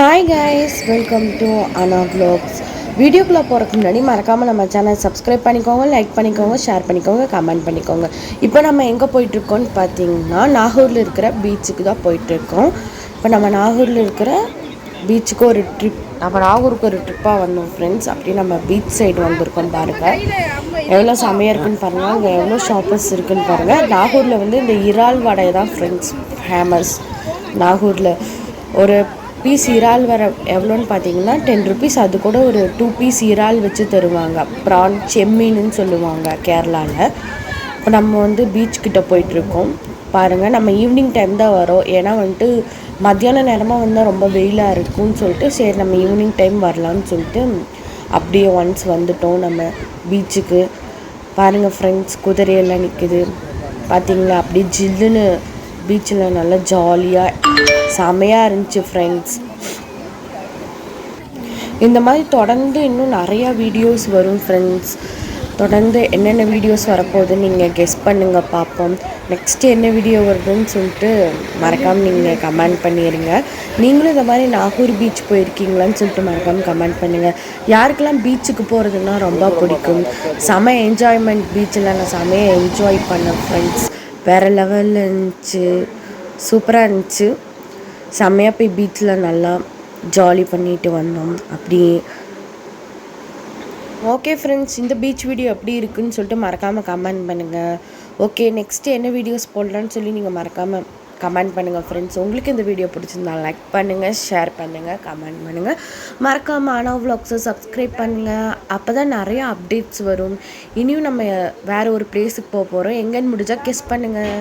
Hi guys welcome to Ana vlogs. வீடியோக்குள்ளே போகிறதுக்கு முன்னாடி மறக்காமல் நம்ம சேனல் சப்ஸ்கிரைப் பண்ணிக்கோங்க லைக் பண்ணிக்கோங்க ஷேர் பண்ணிக்கோங்க கமெண்ட் பண்ணிக்கோங்க. இப்போ நம்ம எங்கே போயிட்டுருக்கோம்னு பார்த்தீங்கன்னா நாகூரில் இருக்கிற பீச்சுக்கு தான் போயிட்டுருக்கோம். இப்போ நம்ம நாகூரில் இருக்கிற பீச்சுக்கு ஒரு ட்ரிப் நம்ம நாகூருக்கு ஒரு ட்ரிப்பாக வந்தோம் ஃப்ரெண்ட்ஸ் அப்படியே நம்ம பீச் சைடு வந்திருக்கோம் பாருங்கள் எவ்வளோ செமையாக இருக்குன்னு பாருங்கள் அங்கே எவ்வளோ ஷாப்பர்ஸ் இருக்குன்னு பாருங்கள் நாகூரில் வந்து இந்த இறால் வடை தான் ஃப்ரெண்ட்ஸ் ஃபேமஸ் நாகூரில் ஒரு பீஸ் இறால் வர எவ்வளோன்னு பார்த்தீங்கன்னா டென் ருபீஸ் அது கூட ஒரு டூ பீஸ் இறால் வச்சு தருவாங்க. ப்ரான் செம்மீனுன்னு சொல்லுவாங்க கேரளாவில் இப்போ நம்ம வந்து பீச் கிட்ட போயிட்டுருக்கோம். பாருங்கள் நம்ம ஈவினிங் டைம் தான் வரோம். ஏன்னா வந்துட்டு மத்தியான நேரமாக வந்தால் ரொம்ப வெயிலாக இருக்கும்னு சொல்லிட்டு சரி நம்ம ஈவினிங் டைம் வரலான்னு சொல்லிட்டு அப்படியே ஒன்ஸ் வந்துட்டோம் நம்ம பீச்சுக்கு பாருங்கள் ஃப்ரெண்ட்ஸ் குதிரையெல்லாம் நிற்குது பார்த்தீங்களா? அப்படியே ஜில்லுன்னு பீச்சில் நல்லா ஜாலியாக செமையாக இருந்துச்சு ஃப்ரெண்ட்ஸ் இந்த மாதிரி தொடர்ந்து இன்னும் நிறையா வீடியோஸ் வரும் ஃப்ரெண்ட்ஸ் தொடர்ந்து என்னென்ன வீடியோஸ் வரப்போகுதுன்னு நீங்கள் கெஸ் பண்ணுங்கள் பார்ப்போம் நெக்ஸ்ட்டு என்ன வீடியோ வருதுன்னு சொல்லிட்டு மறக்காமல் நீங்கள் கமெண்ட் பண்ணிடுங்க நீங்களும் இந்த மாதிரி நாகூர் பீச் போயிருக்கீங்களான்னு சொல்லிட்டு மறக்காமல் கமெண்ட் பண்ணுங்கள் யாருக்கெல்லாம் பீச்சுக்கு போகிறதுனா ரொம்ப பிடிக்கும். செம என்ஜாய்மெண்ட் பீச்சில் நான் செமையாக என்ஜாய் பண்ணேன் ஃப்ரெண்ட்ஸ் வேறு லெவலில் இருந்துச்சு. சூப்பராக இருந்துச்சு. செம்மையாக போய் பீச்சில் நல்லா ஜாலி பண்ணிட்டு வந்தோம். அப்படி ஓகே ஃப்ரெண்ட்ஸ் இந்த பீச் வீடியோ எப்படி இருக்குன்னு சொல்லிட்டு மறக்காமல் கமெண்ட் பண்ணுங்கள் ஓகே நெக்ஸ்ட்டு என்ன வீடியோஸ் போடலான்னு சொல்லி நீங்கள் மறக்காமல் கமெண்ட் பண்ணுங்கள் ஃப்ரெண்ட்ஸ் உங்களுக்கு இந்த வீடியோ பிடிச்சிருந்தா லைக் பண்ணுங்கள் ஷேர் பண்ணுங்கள் கமெண்ட் பண்ணுங்கள் மறக்காமல் ஆனா vlogs சப்ஸ்கிரைப் பண்ணுங்கள் அப்போ தான் நிறையா அப்டேட்ஸ் வரும். இனியும் நம்ம வேறு ஒரு பிளேஸுக்கு போக போகிறோம் எங்கேன்னு முடிஞ்சால் கெஸ் பண்ணுங்கள்